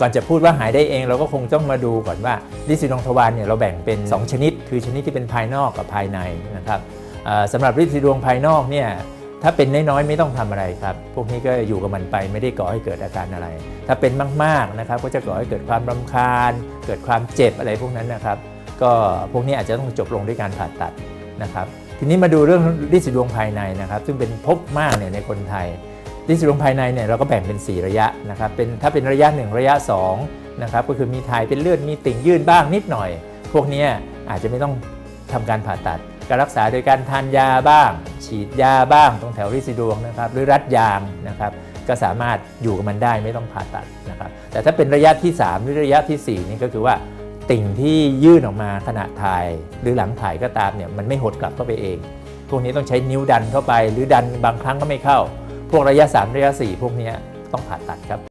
ก่อนจะพูดว่าหายได้เองเราก็คงต้องมาดูก่อนว่าลิซิดวงทวารเนี่ยเราแบ่งเป็น 2 ชนิด คือชนิดที่เป็นภายนอกกับภายในนะครับสำหรับลิซิดวงภายนอกเนี่ยถ้าเป็นน้อยๆไม่ต้องทำอะไรครับ พวกนี้ก็อยู่กับมันไปไม่ได้ก่อให้เกิดอาการอะไร ถ้าเป็นมากๆนะครับก็จะก่อให้เกิดความรำคาญ เกิดความเจ็บอะไรพวกนั้นนะครับ ก็พวกนี้อาจจะต้องจบลงด้วยการผ่าตัดนะครับ ทีนี้มาดูเรื่องลินสีดวงภายในนะครับ ซึ่งเป็นพบมากเนี่ยในคนไทย ลินสีดวงภายในเนี่ยเราก็แบ่งเป็น 4 ระยะนะครับเป็นถ้าเป็นระยะ 1 ระยะ2นะครับก็คือมีถ่ายเป็นเลือดมีติ่งยื่นบ้างนิดหน่อย พวกนี้อาจจะไม่ต้องทำการผ่าตัด การรักษาโดยการทานยาบ้าง ฉีดยาบ้างตรงแถวลินสีดวงนะครับหรือรัดยางนะครับก็สามารถอยู่กับมันได้ไม่ต้องผ่าตัดนะครับแต่ถ้าเป็นระยะที่ 3 หรือระยะทีสี่ 4 นี่ก็คือว่าติ่งที่ยื่นออกมาขณะถ่ายหรือหลังถ่ายก็ตามเนี่ยมันไม่หดกลับเข้าไปเอง พวกนี้ต้องใช้นิ้วดันเข้าไป หรือดันบางครั้งก็ไม่เข้า พวกระยะ 3 ระยะ 4 พวกนี้ต้องผ่าตัดครับ